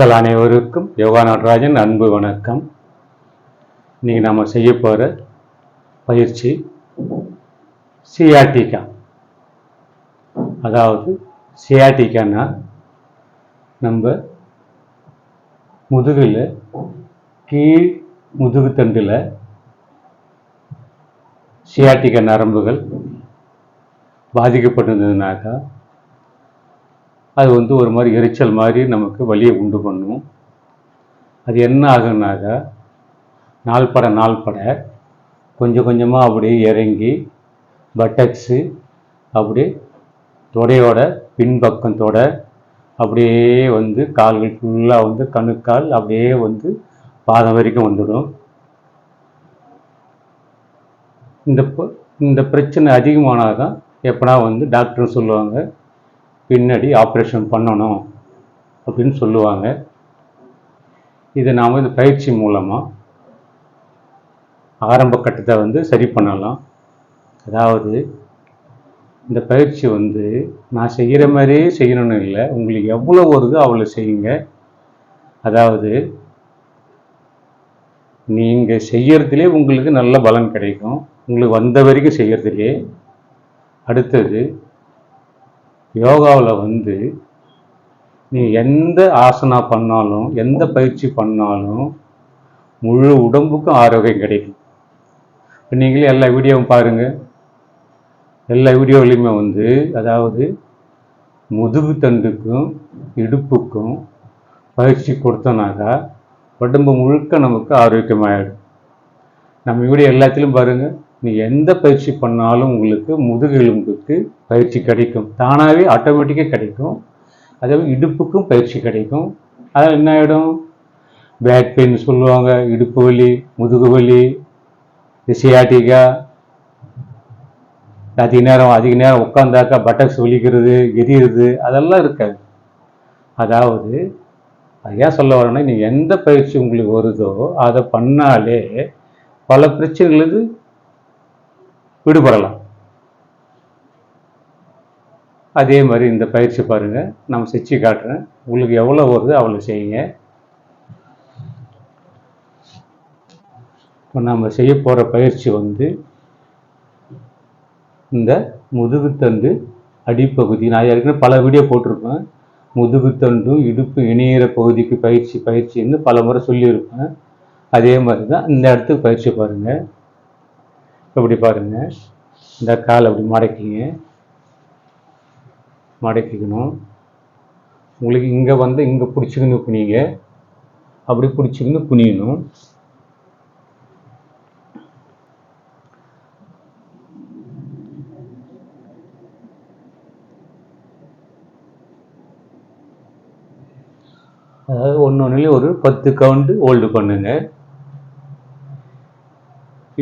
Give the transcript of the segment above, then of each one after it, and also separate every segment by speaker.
Speaker 1: மக்கள் அனைவருக்கும் யோகா நடராஜன் அன்பு வணக்கம். இன்னைக்கு நம்ம செய்ய போகிற பயிற்சி சியாட்டிகா. அதாவது சியாட்டிக்கான்னா நம்ம முதுகில் கீழ் முதுகு தண்டில் சியாட்டிக்க நரம்புகள் பாதிக்கப்பட்டிருந்ததுனாக்கா அது வந்து ஒரு மாதிரி எரிச்சல் மாதிரி நமக்கு வழியை உண்டு பண்ணும். அது என்ன ஆகுனாக்கா நாள்பட நாள்பட கொஞ்சம் கொஞ்சமாக அப்படியே இறங்கி பட்டக்ஸு அப்படியே தொடையோட பின்பக்கம் தொடை அப்படியே வந்து கால்கள் ஃபுல்லாக வந்து கணுக்கால் அப்படியே வந்து பாதம் வரைக்கும் வந்துடும். இந்த இந்த பிரச்சனை அதிகமானால் தான் எப்படா வந்து டாக்டர் சொல்லுவாங்க பின்னாடி ஆப்ரேஷன் பண்ணணும் அப்படின்னு சொல்லுவாங்க. இதை நாம் இந்த பயிற்சி மூலமாக ஆரம்ப கட்டத்தை வந்து சரி பண்ணலாம். அதாவது இந்த பயிற்சி வந்து நான் செய்கிற மாதிரியே செய்யணும்னு இல்லை. உங்களுக்கு எவ்வளோ வருதோ அவ்வளோ செய்யுங்க. அதாவது நீங்கள் செய்யறதுலே உங்களுக்கு நல்ல பலன் கிடைக்கும். உங்களுக்கு வந்த வரைக்கும் செய்யறதுலே அடுத்தது யோகாவில் வந்து நீ எந்த ஆசனா பண்ணாலும் எந்த பயிற்சி பண்ணாலும் முழு உடம்புக்கும் ஆரோக்கியம் கிடைக்கும். இப்போ நீங்களே எல்லா வீடியோவும் பாருங்கள் எல்லா வீடியோலையுமே வந்து அதாவது முதுகு தண்டுக்கும் இடுப்புக்கும் பயிற்சி கொடுத்தோனாக்கா உடம்பு முழுக்க நமக்கு ஆரோக்கியமாயிடும். நம்ம வீடியோ எல்லாத்திலும் பாருங்கள் நீ எந்த பயிற்சி பண்ணாலும் உங்களுக்கு முதுகெலும்புக்கு பயிற்சி கிடைக்கும். தானாகவே ஆட்டோமேட்டிக்காக கிடைக்கும். அதே இடுப்புக்கும் பயிற்சி கிடைக்கும். அதான் என்ன ஆகிடும் பேக் பெயின் சொல்லுவாங்க. இடுப்பு வலி முதுகு வலி சியாட்டிக்கா அதிக நேரம் அதிக நேரம் உட்காந்தாக்கா பட்டக்ஸ் வலிக்கிறது எரியுறது அதெல்லாம் இருக்காது. அதாவது ஐயா ஏன் சொல்ல வரேன்னா நீ எந்த பயிற்சி உங்களுக்கு வருதோ அதை பண்ணாலே பல பிரச்சனைகளுக்கு விடுபடலாம். அதே மாதிரி இந்த பயிற்சி பாருங்கள் நம்ம செஞ்சு காட்டுறேன். உங்களுக்கு எவ்வளோ வருதோ அவ்வளோ செய்யுங்க. இப்போ நம்ம செய்ய போகிற பயிற்சி வந்து இந்த முதுகுத்தண்டு அடிப்பகுதி. நான் ஏற்கனவே பல வீடியோ போட்டிருப்பேன். முதுகுத்தண்டும் இடுப்பு இணையிற பகுதிக்கு பயிற்சி பயிற்சின்னு பல முறை சொல்லியிருப்பேன். அதே மாதிரி தான் இந்த இடத்துக்கு பயிற்சி பாருங்கள் இப்படி பாருங்க. இந்த கால் அப்படி மடக்கிங்க. மடக்கிக்கணும். உங்களுக்கு இங்கே வந்து இங்கே பிடிச்சிக்கின்னு குனிங்க அப்படி பிடிச்சிக்கின்னு குனியணும். அதாவது ஒன்று ஒன்றுலேயும் ஒரு பத்து கவுண்டு ஹோல்டு பண்ணுங்க.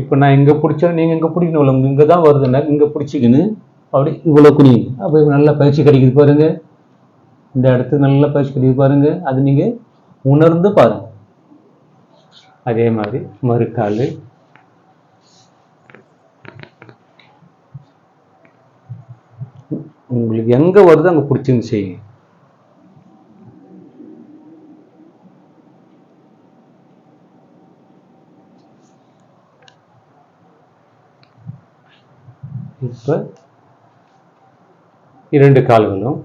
Speaker 1: இப்போ நான் இங்கே பிடிச்சா நீங்கள் இங்கே பிடிக்கணும் இங்கே தான் வருதுன்னா இங்கே பிடிச்சிக்கின்னு அப்படி இவ்வளோ குனியுங்க அப்போ நல்ல பயிற்சி கிடைக்குது பாருங்கள் இந்த இடத்துக்கு நல்ல பயிற்சி கிடைக்குது பாருங்கள் அது நீங்கள் உணர்ந்து பாருங்கள் அதே மாதிரி மறுக்கால். உங்களுக்கு எங்கே வருதோ அங்கே பிடிச்சின்னு செய்யுங்க. இப்போ இரண்டு கால்களும்.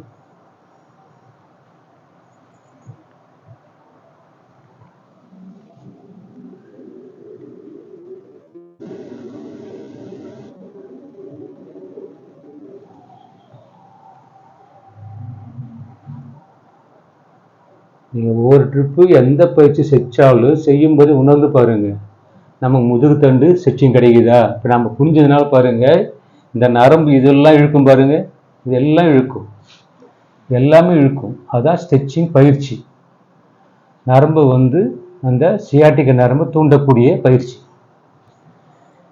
Speaker 1: நீங்கள் ஒவ்வொரு ட்ரிப்பு எந்த பயிற்சி செச்சாலும் செய்யும்போது உணர்ந்து பாருங்க. நமக்கு முதுகு தண்டு ஸ்ட்ரெச்சிங் கிடைக்குதா? இப்போ நம்ம குனிஞ்சதுனால பாருங்க இந்த நரம்பு இதெல்லாம் இழுக்கும் பாருங்க. இதெல்லாம் இழுக்கும். எல்லாமே இழுக்கும். அதான் ஸ்ட்ரெச்சிங் பயிற்சி. நரம்பு வந்து அந்த சியாட்டிக்க நரம்பு தூண்டக்கூடிய பயிற்சி.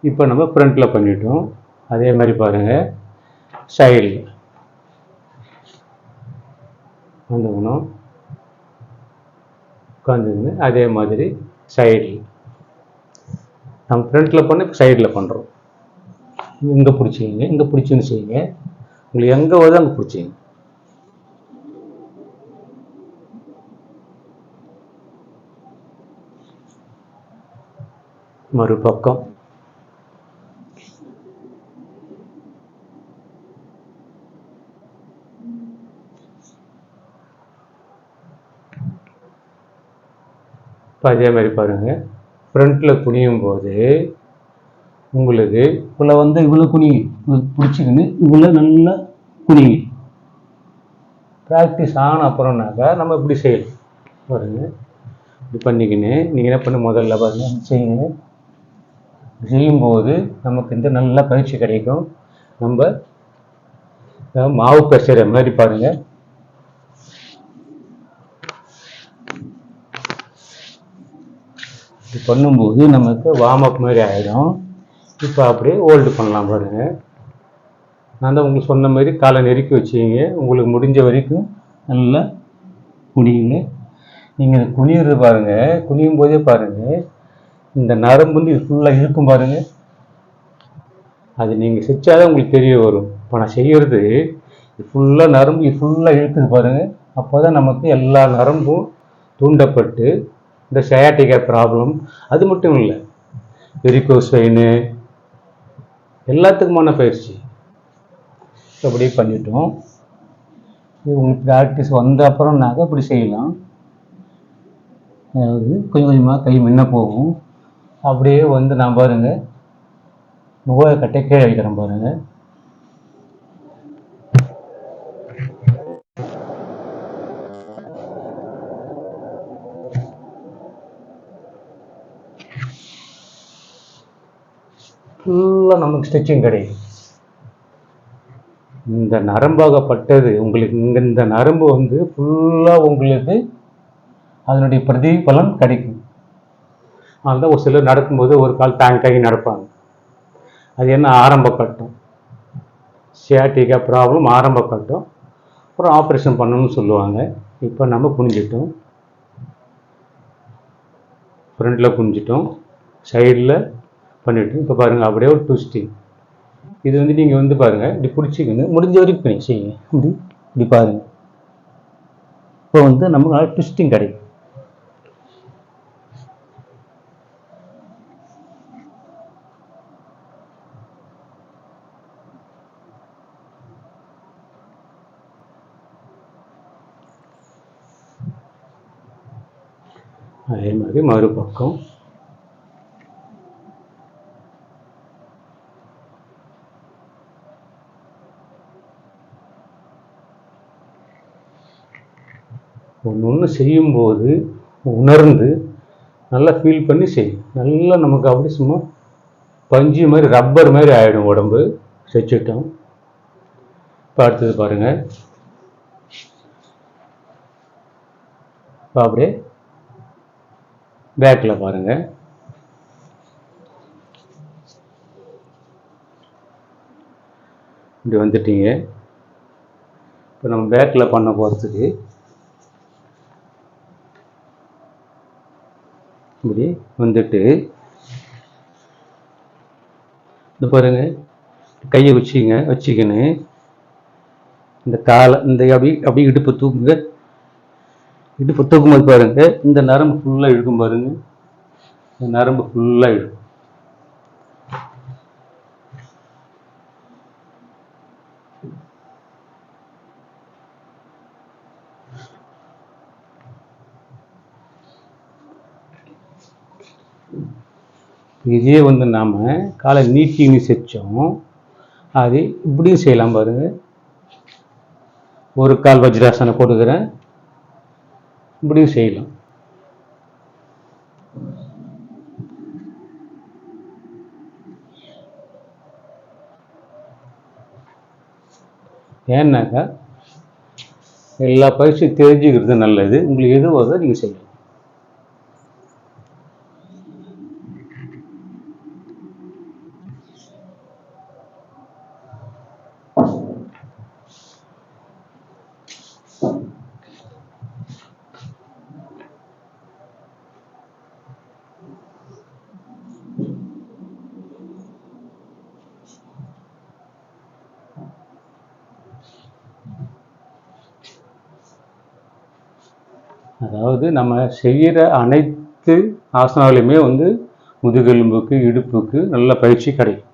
Speaker 1: இப்போ நம்ம ஃப்ரண்ட்டில் பண்ணிட்டோம். அதே மாதிரி பாருங்க. சைடில் வந்துக்கணும் உட்காந்துருந்து அதே மாதிரி சைடில் நம்ம ஃப்ரண்ட்டில் பண்ண இப்போ சைடில் பண்ணுறோம் இங்கே பிடிச்சிங்க இங்கே பிடிச்சின்னு செய்யுங்க. உங்களுக்கு எங்கே வருதோ அங்கே பிடிச்சிங்க மறுபக்கம். இப்போ அதே மாதிரி பாருங்கள் ஃப்ரண்ட்டில் குனியும் போது உங்களுக்கு
Speaker 2: இவ்வளோ வந்து இவ்வளோ குனிங்க பிடிச்சிக்கின்னு இவ்வளோ நல்லா குனிங்க
Speaker 1: ப்ராக்டிஸ் ஆன அப்புறம்னாக்கா நம்ம இப்படி செய்யலாம். பாருங்க. இப்படி பண்ணிக்கின்னு நீங்கள் என்ன பண்ண முதல்ல பாருங்க. செய்யுங்க. செய்யும்போது நமக்கு இந்த நல்ல பயிற்சி கிடைக்கும். நம்ம மாவு பிசைற மாதிரி பாருங்க. இது பண்ணும்போது நமக்கு வார்ம் அப் மாதிரி ஆகிடும் இப்போ அப்படியே ஹோல்டு பண்ணலாம் பாருங்கள் நான் தான் உங்களுக்கு சொன்ன மாதிரி காலை நெருக்கி வச்சுக்கிங்க. உங்களுக்கு முடிஞ்ச வரைக்கும்
Speaker 2: நல்லா குனியுங்க.
Speaker 1: நீங்கள் குனியிறது பாருங்கள் குனியும் போதே பாருங்கள் இந்த நரம்பு வந்து ஃபுல்லாக இழுக்கும் பாருங்கள் அது நீங்கள் செஞ்சாதான் உங்களுக்கு தெரிய வரும். இப்போ நான் செய்கிறது இது ஃபுல்லாக நரம்பு இது ஃபுல்லாக இழுக்குது பாருங்கள் அப்போ தான் நமக்கு எல்லா நரம்பும் தூண்டப்பட்டு இந்த சயாட்டிக்கா ப்ராப்ளம் அது மட்டும் இல்லை. வெரிகோஸ் வெயின் எல்லாத்துக்குமான பயிற்சி. அப்படியே பண்ணிட்டோம்.
Speaker 2: உங்களுக்கு ப்ராக்டிஸ் வந்த அப்புறம்னாக்க இப்படி செய்யலாம். அதாவது கொஞ்சம் கொஞ்சமாக கை முன்ன போகும்.
Speaker 1: அப்படியே வந்து நான் பாருங்கள்
Speaker 2: முக கட்டை கீழே வைக்கிறேன் பாருங்கள்
Speaker 1: ஃபுல்லாக நமக்கு ஸ்டிச்சிங் கிடைக்கும் இந்த நரம்பாகப்பட்டது உங்களுக்கு இங்கே இந்த நரம்பு வந்து ஃபுல்லாக உங்களுக்கு அதனுடைய பிரதிபலன் கிடைக்கும். அதுதான் ஒரு சிலர் நடக்கும்போது ஒரு கால் டேங்க் ஆகி நடப்பாங்க. அது என்ன ஆரம்ப கட்டம் சியாட்டிக்கா ப்ராப்ளம் ஆரம்ப கட்டம் அப்புறம் ஆப்ரேஷன் பண்ணணும்னு சொல்லுவாங்க. இப்போ நம்ம குனிஞ்சிட்டோம் ஃப்ரண்ட்டில் குனிஞ்சிட்டோம் சைடில் பண்ணிவிட்டு இப்போ பாருங்கள் அப்படியே ஒரு ட்விஸ்டிங் இது வந்து நீங்கள் வந்து பாருங்கள் இப்படி பிடிச்சிக்கணும் முடிஞ்ச வரைக்கும் பண்ணி செய்யுங்க.
Speaker 2: இப்படி இப்படி பாருங்கள் இப்போ வந்து நமக்கு நல்லா ட்விஸ்டிங் கிடைக்கும்.
Speaker 1: அதே மாதிரி மறுபக்கம் ஒன்று ஒன்று செய்யும்போது உணர்ந்து நல்லா ஃபீல் பண்ணி செய்யும் நல்லா நமக்கு அப்படி சும்மா பஞ்சு மாதிரி ரப்பர் மாதிரி ஆகிடும் உடம்பு. செச்சுட்டோம். இப்போ அடுத்தது பாருங்கள் இப்போ அப்படியே பேக்கில் பாருங்கள் இப்படி வந்துட்டீங்க. இப்போ நம்ம பேக்கில் பண்ண போகிறதுக்கு இப்படி வந்துட்டு இந்த பாருங்க கையை வச்சுங்க வச்சுக்கின்னு இந்த காலை இந்த அப்படி அப்படி இடுப்பு தூக்குங்க. இடுப்பு தூக்கும்போது பாருங்க இந்த நரம்பு ஃபுல்லாக இழுக்கும் பாருங்க. இந்த நரம்பு ஃபுல்லாக இழுக்கும். இதே வந்து நாம் காலை நீட்டின்னு செச்சோம். அது இப்படியும் செய்யலாம் பாருங்கள் ஒரு கால் வஜ்ராசனை கொடுக்குறேன் இப்படியும் செய்யலாம். ஏன்னாக்கா எல்லா பயிற்சியும் தெரிஞ்சுக்கிறது நல்லது. உங்களுக்கு எதுவாக நீங்கள் செய்யலாம். அதாவது நம்ம செய்கிற அனைத்து ஆசனங்களையுமே வந்து முதுகெலும்புக்கு இடுப்புக்கு நல்ல பயிற்சி கிடைக்கும்.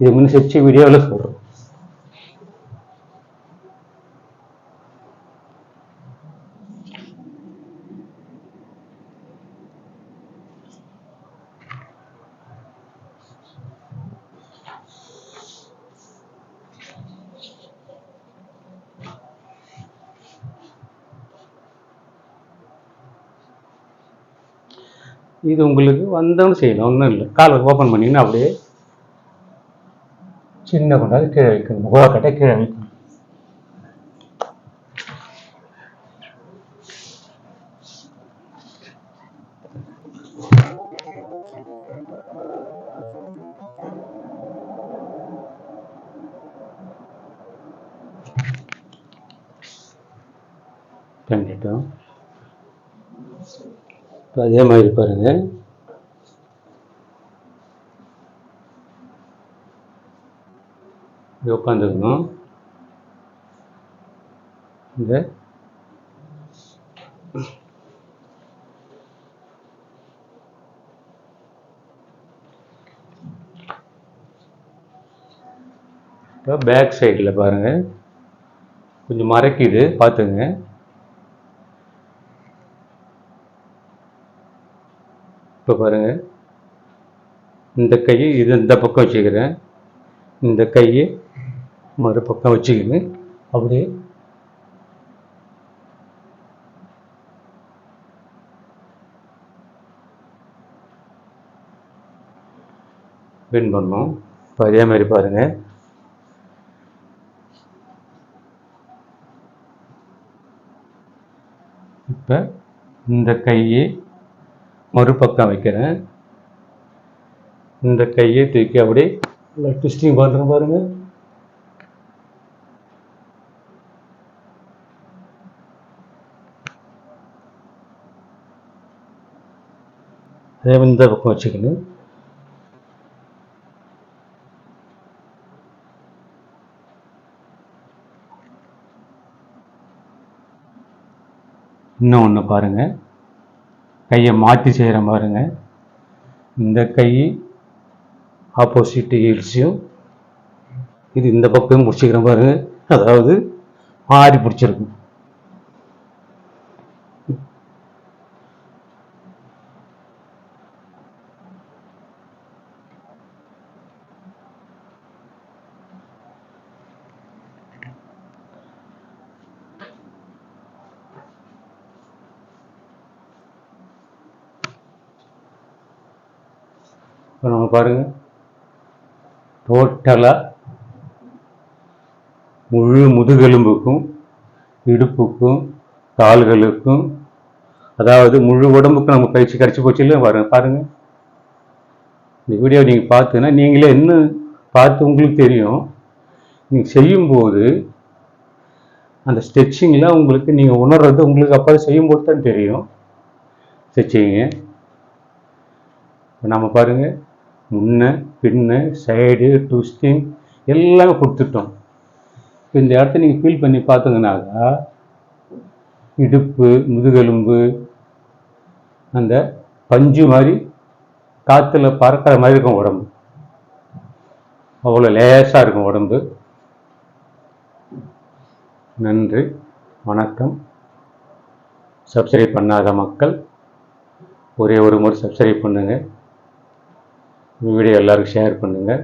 Speaker 1: இது முன்ன செச்ச வீடியோவில் சொல்கிறோம் இது உங்களுக்கு வந்தவனு செய்யணும் ஒன்றும் இல்லை. காலை ஓப்பன் பண்ணிங்கன்னா அப்படியே சின்ன கொண்டாது கீழே வைக்கணும் முகக்கட்டை கீழே வைக்கணும் பண்ணிட்டோம். அதே மாதிரி பாருங்க. இப்படி உட்காந்துக்கணும் இந்த இப்போ பேக் சைடில் பாருங்கள் கொஞ்சம் மறைக்குது பார்த்துங்க. இப்போ பாருங்க. இந்த கையை இது இந்த பக்கம் வச்சுக்கிறேன். இந்த கையை மறுபக்கம் வச்சுக்கின்னு அப்படியே வின் பண்ணோம் இப்போ அதே மாதிரி பாருங்க. இப்போ இந்த கையை மறுபக்கம் வைக்கிறேன். இந்த கையை தூக்கி அப்படியே ட்விஸ்டிங் பண்ணுறேன் பாருங்க. அதே மாதிரி இந்த பக்கம் வச்சுக்கணும். இன்னும் ஒன்று பாருங்கள் கையை மாற்றி செய்கிற பாருங்க. இந்த கை ஆப்போசிட் ஹீல்ஸையும் இது இந்த பக்கம் பிடிச்சிக்கிற பாருங்க. அதாவது மாறி பிடிச்சிருக்கும். இப்போ நம்ம பாருங்க. டோட்டலாக முழு முதுகெலும்புக்கும் இடுப்புக்கும் கால்களுக்கும் அதாவது முழு உடம்புக்கும் நம்ம பயிற்சி கிடச்சி போச்சு இல்லை பாருங்க பாருங்கள் இந்த வீடியோ நீங்கள் பார்த்துன்னா நீங்களே என்ன பார்த்து உங்களுக்கு தெரியும். நீங்கள் செய்யும்போது அந்த ஸ்ட்ரெச்சிங்கில் உங்களுக்கு நீங்கள் உணர்றது உங்களுக்கு அப்போ செய்யும்போது தான் தெரியும். ஸ்ட்ரெச்சிங்க இப்போ நம்ம பாருங்கள் முன்ன பின்ன சைடு ட்விஸ்டிங் எல்லாமே கொடுத்துட்டோம். இப்போ இந்த இடத்த நீங்கள் ஃபீல் பண்ணி பார்த்தீங்கன்னாக்கா இடுப்பு முதுகெலும்பு அந்த பஞ்சு மாதிரி காற்றுல பறக்கிற மாதிரி இருக்கும் உடம்பு. அவ்வளோ லேசாக இருக்கும் உடம்பு. நன்றி வணக்கம். சப்ஸ்கிரைப் பண்ணாத மக்கள் ஒரே ஒரு முறை சப்ஸ்கிரைப் பண்ணுங்கள் வீடியோ எல்லாருக்கும் ஷேர் பண்ணுங்கள்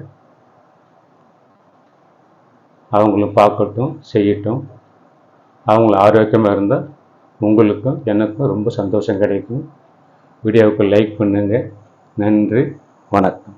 Speaker 1: அவங்களும் பார்க்கட்டும் செய்யட்டும். அவங்கள ஆரோக்கியமாக இருந்தால் உங்களுக்கும் எனக்கும் ரொம்ப சந்தோஷம் கிடைக்கும். வீடியோவுக்கு லைக் பண்ணுங்கள் நன்றி வணக்கம்.